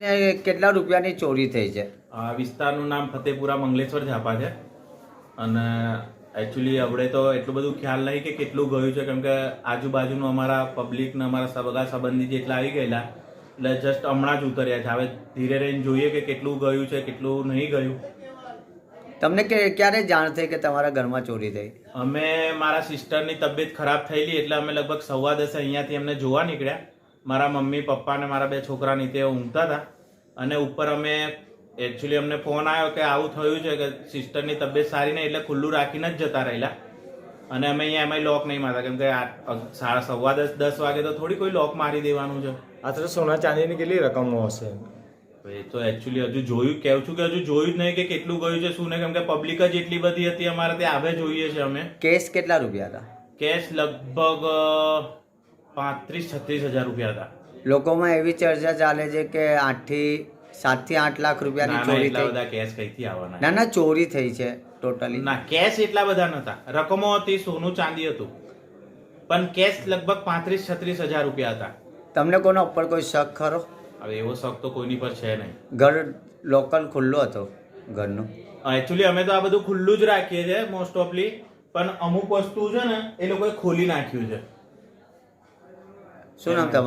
કેટલા રૂપિયાની ચોરી થઈ છે? આ વિસ્તારનું નામ ફતેપુરા મંગલેશ્વર ઝાપા છે. અને એકચ્યુઅલી આપણે તો એટલું બધું ખ્યાલ નહીં કે કેટલું ગયું છે કેમ કે આજુબાજુનું અમારા પબ્લિકને અમારા સગા સંબંધી જેટલા આવી ગયેલા એટલે જસ્ટ હમણાં જ ઉતર્યા છે. હવે ધીરે રહીને જોઈએ કે કેટલું ગયું છે કેટલું નહીં ગયું. તમને કે ક્યારે જાણ થઈ કે તમારા ઘરમાં ચોરી થઈ? અમે મારા સિસ્ટરની તબિયત ખરાબ થયેલી એટલે અમે લગભગ સવા દસે અહીંયાથી અમને જોવા નીકળ્યા. મારા મમ્મી પપ્પા અને મારા બે છોકરા નીચે ઊંઘતા હતા. અને ઉપર અમે એકચ્યુઅલી અમને ફોન આવ્યો કે આવું થયું છે કે સિસ્ટરની તબિયત સારી નહીં એટલે ખુલ્લું રાખીને જ જતા રહેલા. અને અમે અહીંયા એમાંય લોક નહીં મારતા કેમ કે આ સાડા સવા દસ દસ વાગે તો થોડી કોઈ લોક મારી દેવાનું છે. આશરે સોના ચાંદીની કેટલી રકમો હશે? એ તો એકચ્યુઅલી હજુ જોયું કેવું છું કે હજુ જોયું જ નહીં કે કેટલું ગયું છે શું ને કેમ કે પબ્લિક જ એટલી બધી હતી અમારે ત્યાં આવે જોઈએ છે અમે. કેસ કેટલા રૂપિયા હતા? કેશ લગભગ પાંત્રીસ છત્રીસ હજાર રૂપિયા હતા. લોકોમાં એવી ચર્ચા ચાલે છે કે આઠથી સાતથી આઠ લાખ રૂપિયાની ચોરી થઈ બધા કેશ કઈથી આવવાના? ના ના ચોરી થઈ છે ટોટલી ના કેશ એટલા બધા નતા. રકમો હતી સોનું ચાંદી હતું. પણ કેશ લગભગ પાંત્રીસ છત્રીસ હજાર રૂપિયા હતા. તમને કોનો ઉપર કોઈ શક ખરો? હવે એવો શક તો કોઈની પર છે નહીં. ઘર લોકલ ખુલ્લો હતો ઘરનું. એકચ્યુઅલી અમે તો આ બધું ખુલ્લું જ રાખીએ છીએ મોસ્ટ ઓફલી પણ અમુક વસ્તુ છે ને એ લોકોએ ખોલી નાખ્યું છે. શું નામ તમારું